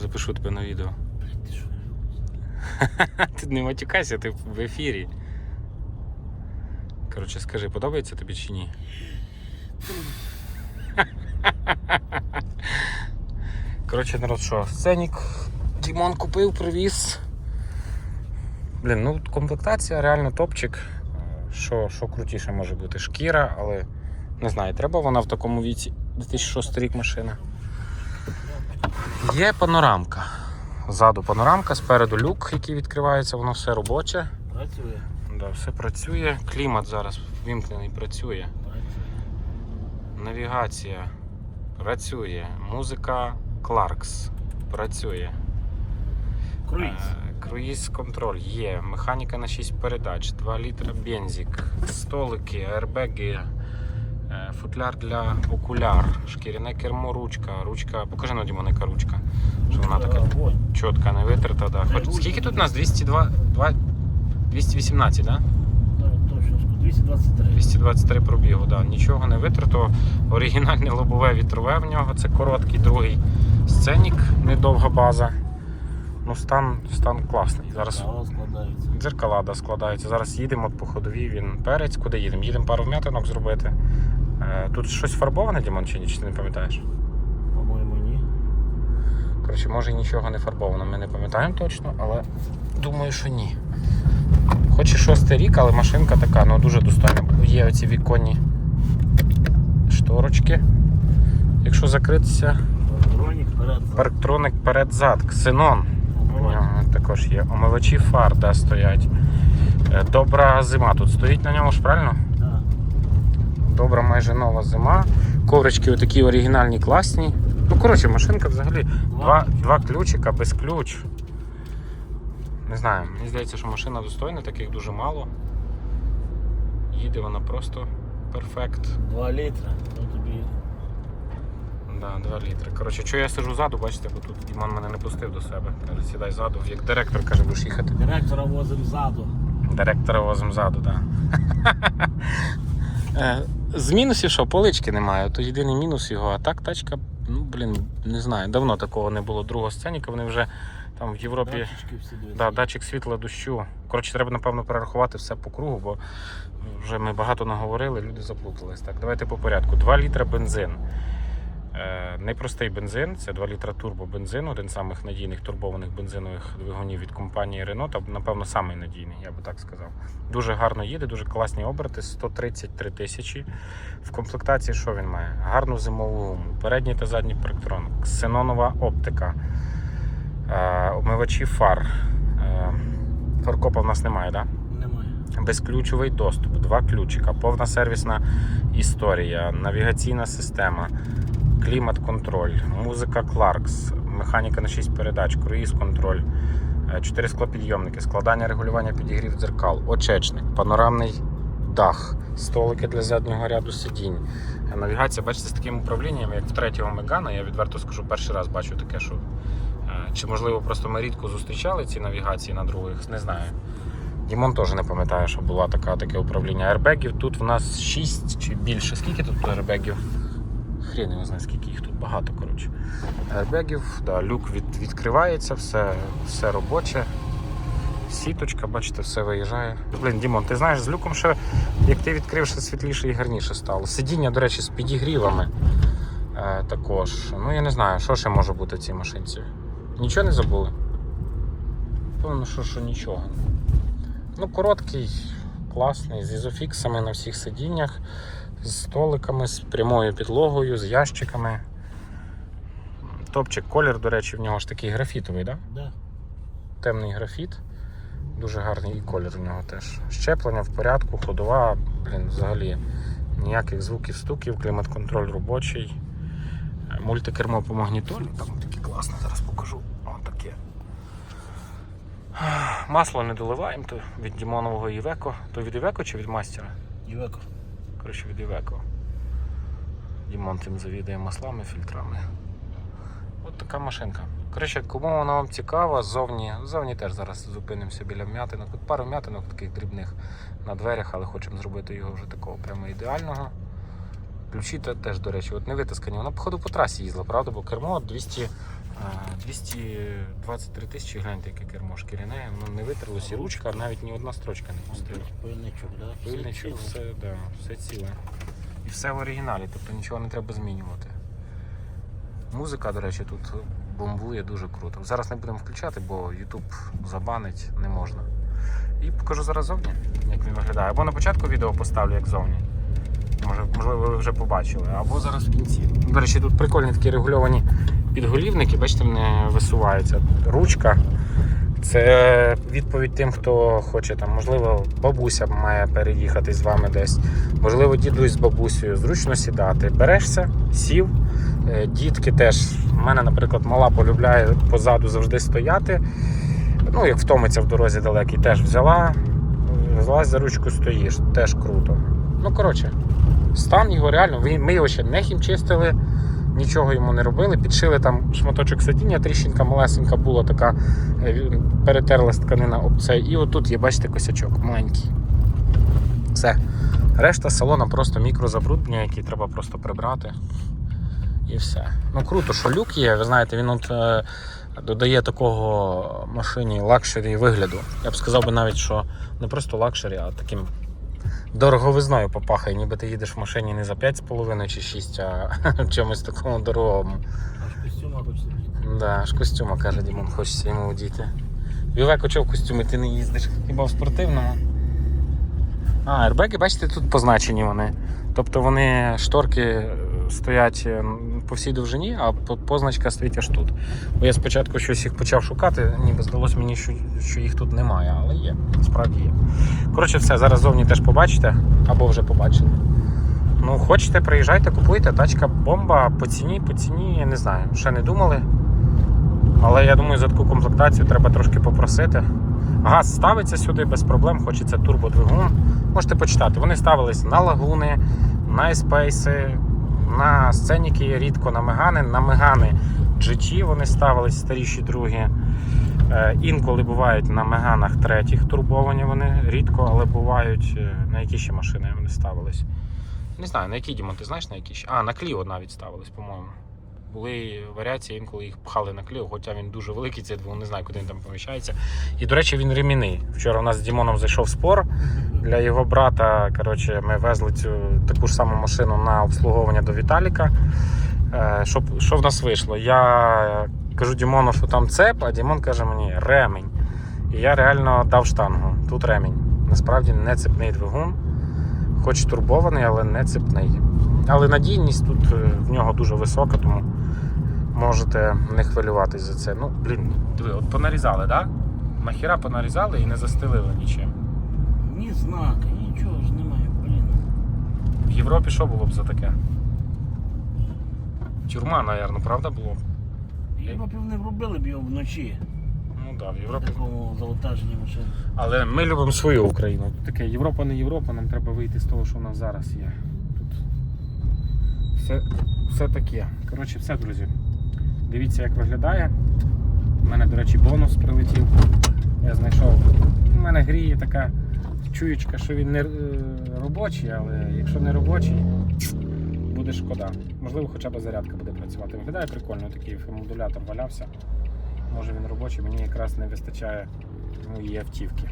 Запишу тебе на відео. Блядь, ти що? Ти не матюкайся, ти в ефірі. Коротше, скажи, подобається тобі чи ні? Коротше, народ, що, сценік Дімон купив, привіз. Блін, ну комплектація реально топчик. Що, що крутіше може бути? Шкіра, але не знаю, треба вона в такому віці. 2006 рік машина. Є панорамка. Ззаду панорамка, спереду люк, який відкривається, воно все робоче. Працює. Да, все працює. Клімат зараз вімкнений, працює. Працює. Навігація працює. Музика Clarks працює. Круїз. Е, Круїз контроль є. Механіка на 6 передач, 2 літра бензик, столики, аербеги, футляр для окуляр, шкіряне кермо, ручка. Ручка. Покажи на Дімон, яка ручка. Що вона така чітка, не витерта. Да. Хоч, скільки тут у нас? 202, 2, 218, так? Да? Да, 223. 223 пробігу, да. нічого не витерто. Оригінальне лобове вітрове в нього, це короткий, другий сценік, недовга база. Ну, стан, стан класний. Зараз дзеркала да, складаються. Зараз їдемо по ходовій, він перець. Куди їдемо? Їдемо пару вм'ятинок зробити. Е, Тут щось фарбоване, Дімон, чи ні? Чи ти не пам'ятаєш? По-моєму, ні. Коротше, може і нічого не фарбовано, ми не пам'ятаємо точно, але думаю, що ні. Хоч і шостий рік, але машинка така, ну дуже достойна. Є оці віконні шторочки. Якщо закритися, парктроник перед-зад, ксенон. У також є. Омивачі фар, де стоять. Е, Добра зима тут стоїть на ньому ж, правильно? Добра майже нова зима. Коврички отакі оригінальні, класні. Ну, коротше, машинка взагалі Два, два ключика без ключ. Не знаю, мені здається, що машина достойна, таких дуже мало. Їде вона просто перфект. 2 літри. Ну тобі Да, 2 літри. Коротше, що я сижу ззаду, бачите, бо тут Дімон мене не пустив до себе. Каже, сідай ззаду, як директор каже, будеш їхати. директора возив ззаду. Директора возимо ззаду, так. Да. З мінусів що, полички немає, то єдиний мінус його, а так тачка, ну блін, не знаю, давно такого не було. Другого сценіка, вони вже там в Європі. Всі. Да, датчик світла дощу. Коротше, треба, напевно, перерахувати все по кругу, бо вже ми багато наговорили, люди заплутались. Так, давайте по порядку. 2 літра бензин. Е, непростий бензин, це 2 літра турбобензин, один з самих надійних турбованих бензинових двигунів від компанії Renault, та, напевно, самий надійний, я би так сказав. Дуже гарно їде, дуже класні оберти, 133 тисячі. В комплектації що він має? Гарну зимову гуму, передній та задній парктрон, ксенонова оптика, е, обмивачі фар. Е, Фаркопа в нас немає, так? Да? Немає. Безключовий доступ, два ключика, повна сервісна історія, навігаційна система, клімат-контроль, музика Clarks, механіка на 6 передач, круїз-контроль, 4 склопідйомники, складання регулювання підігрів дзеркал, очечник, панорамний дах, столики для заднього ряду сидінь. Е, Навігація, бачите, з таким управлінням, як в третього Мегана, я відверто скажу, перший раз бачу таке, що. е, Чи можливо просто ми рідко зустрічали ці навігації на других, не знаю. Дімон теж не пам'ятає, що така, таке управління аербегів. Тут в нас 6 чи більше. Скільки тут аербегів? Хрін його знає, скільки їх тут багато, коротше. Аербегів, да, люк від, відкривається, все, все робоче. Сіточка, бачите, все виїжджає. Блін, Дімон, ти знаєш, з люком ще, як ти відкрив, ще світліше і гарніше стало. Сидіння, до речі, з підігрівами е, також. Ну, я не знаю, що ще може бути в цій машинці. Нічого не забули? Певно, що, що нічого. Ну, короткий, класний, з ізофіксами на всіх сидіннях, з столиками, з прямою підлогою, з ящиками. Топчик колір, до речі, в нього ж такий графітовий, да? Да. темний графіт. Дуже гарний і колір у нього теж. Щеплення в порядку, ходова, блін, взагалі ніяких звуків, стуків, клімат-контроль робочий. Мультикермо по магнітолі, там таке класне, зараз покажу. О, таке. Масло не доливаємо, то від Дімонового Івеко. То від Івеко чи від мастера? Івеко. Коротше, від Івеко. Дімон тим завідує маслами, фільтрами. От така машинка. Коротше, кому вона вам цікава, ззовні, ззовні теж зараз зупинимося біля вм'ятинок. Тут пару вм'ятинок таких дрібних на дверях, але хочемо зробити його вже такого прямо ідеального. Ключі теж, до речі, от не витискані. Вона, походу, по трасі їздила, правда? Бо кермо 200, А, 223 тисячі, гляньте, яке кермо шкіряне, воно не витерлося, і ручка навіть ні одна строчка не пустила. Пильничок, да? Все Пильничок, ціле. все, да, все ціле. І все в оригіналі, тобто нічого не треба змінювати. Музика, до речі, тут бомбує дуже круто. Зараз не будемо включати, бо YouTube забанить не можна. І покажу зараз зовні, як він виглядає. Або на початку відео поставлю, як зовні. Можливо, ви вже побачили, або зараз в кінці. До речі, тут прикольні такі регульовані підголівники, бачите, вони висуваються. Ручка. Це відповідь тим, хто хоче там, можливо, бабуся має переїхати з вами десь, можливо, дідусь з бабусею, зручно сідати. Берешся, сів. Е, Дітки теж. У мене, наприклад, мала полюбляє позаду завжди стояти. Ну, як втомиться в дорозі далекій, теж взяла, взялась за ручку, стоїш, теж круто. Ну, коротше, стан його реально, ми його ще не хімчистили, нічого йому не робили. Підшили там шматочок сидіння, тріщинка малесенька була така, е, перетерлась тканина об цей. І отут є, бачите, косячок маленький. Все. Решта салона просто мікрозабруднення, який треба просто прибрати. І все. Ну круто, що люк є. Ви знаєте, він от е, додає такого машині лакшері вигляду. Я б сказав би навіть, що не просто лакшері, а таким дороговизною попахає, ніби ти їдеш в машині не за 5,5 чи 6, а в чомусь такому дорогому. Аж костюма хочеться бути. Да, аж костюма, каже Дімон, хочеться йому одіти. Вівеко, чого в костюмі ти не їздиш? Хіба в спортивному? А, ербеки, бачите, тут позначені вони. Тобто вони шторки стоять е, по всій довжині, а позначка стоїть аж тут. Бо я спочатку щось їх почав шукати, ніби здалося мені, що, що їх тут немає, але є, справді є. Коротше, все, зараз зовні теж побачите, або вже побачили. Ну, хочете, приїжджайте, купуйте. Тачка бомба по ціні, по ціні, я не знаю, ще не думали. Але я думаю, за таку комплектацію треба трошки попросити. Газ ставиться сюди без проблем, хочеться турбодвигун. Можете почитати. Вони ставились на лагуни, на еспейси, на сценіки рідко, на мегани, на мегани GT вони ставились старіші другі. Е, Інколи бувають на меганах третіх турбовані вони рідко, але бувають е, на які ще машини вони ставились. Не знаю, на які Дімон, ти знаєш на які ще? А, на Кліо навіть ставились, по-моєму. Були варіації, інколи їх пхали на Кліо, хоча він дуже великий, цей двигун, не знаю, куди він там поміщається. І, до речі, він ремінний. Вчора у нас з Дімоном зайшов спор. Для його брата коротше, ми везли цю таку ж саму машину на обслуговування до Віталіка. Е, Що, що в нас вийшло? Я кажу Дімону, що там цеп, а Дімон каже мені ремень. І я реально дав штангу. Тут ремінь. Насправді не цепний двигун. Хоч турбований, але не цепний. Але надійність тут е, в нього дуже висока, тому можете не хвилюватись за це. Ну, блін, от понарізали, так? Да? Нахіра понарізали і не застелили нічим. Ні знака, нічого ж немає, блін. В Європі що було б за таке? Тюрма, напевно, правда було? б? Я б не вробили б його вночі. Ну так, да, в В Європі. такому завантаженні машин. Але ми любимо свою Україну. Таке Європа не Європа, нам треба вийти з того, що в нас зараз є. Тут все, все таке. Коротше, все, друзі. Дивіться, як виглядає. У мене, до речі, бонус прилетів. Я знайшов. У мене гріє така чуєчка, що він не е, робочий, але якщо не робочий, буде шкода. Можливо, хоча б зарядка буде працювати. Виглядає прикольно, такий модулятор валявся. Може він робочий, мені якраз не вистачає моєї автівки.